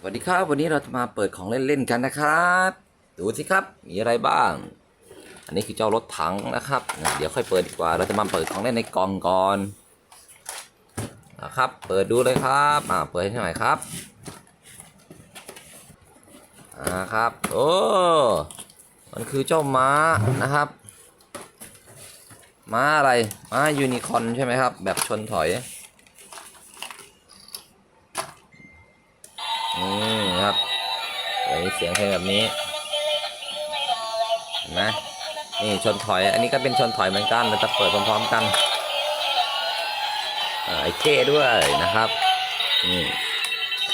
สวัสดีครับ วันนี้เราจะมาเปิดของเล่นๆกันนะครับ ดูสิครับมีอะไรบ้าง อันนี้คือเจ้ารถถังนะครับ เดี๋ยวค่อยเปิดดีกว่า เราจะมาเปิดของเล่นในกล่องก่อนนะครับ เปิดดูเลยครับอ่าเปิดให้หน่อยครับอ่าครับโอ้มันคือเจ้าม้านะครับม้าอะไรม้ายูนิคอนใช่ไหมครับ แบบชนถอย นี่ครับเดี๋ยเสียงเพลงแบบนี้เห็นไหมนี่ชนถอย อันนี้ก็เป็นชนถอยเหมือนกันเราจะเปิดพร้อมๆกันอ่าไอเคด้วยนะครับนี่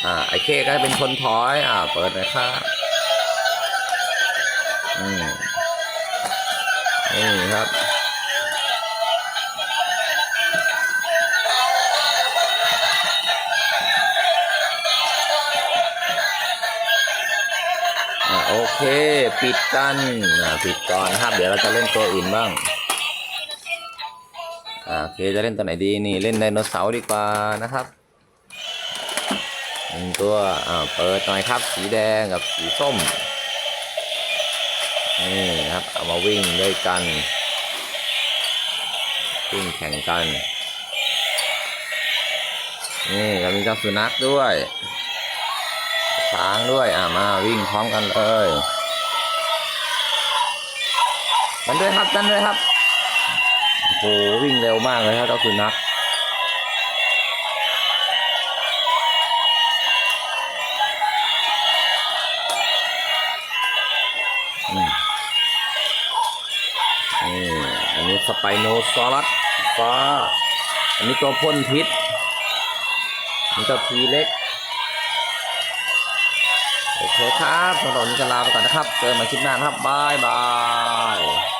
อ่าไอเคก็เป็นชนถอยอ่าเปิดนะครับอืมนี่ครับ โอเค ปิดกันปิดก่อนนะครับ เดี๋ยวเราจะเล่นตัวอื่นบ้างโอเคจะเล่นตัวไหนดีนี่เล่นไดโนเสาร์ดีกว่านะครับหนึ่งตัวอ่าเปิดหน่อยครับสีแดงกับสีส้มนี่ครับเอามาวิ่งด้วยกัน วิ่งแข่งกันนี่เรามีเจ้าสุนัขด้วย ช้างด้วย อ่ามาวิ่งพร้อมกันเลยกันด้วยครับกันด้วยครับโอ้โหวิ่งเร็วมากเลยครับเจ้าสุนัขอืมนี่อันนี้สไปโนซอรัสฟ้าอันนี้ตัวพ่นพิษอันนี่ตัวทีเล็ก เคครับสำหรับวันนี้จะลาไปก่อนนะครับ เจอกันใหม่คลิปหน้านะครับบายบาย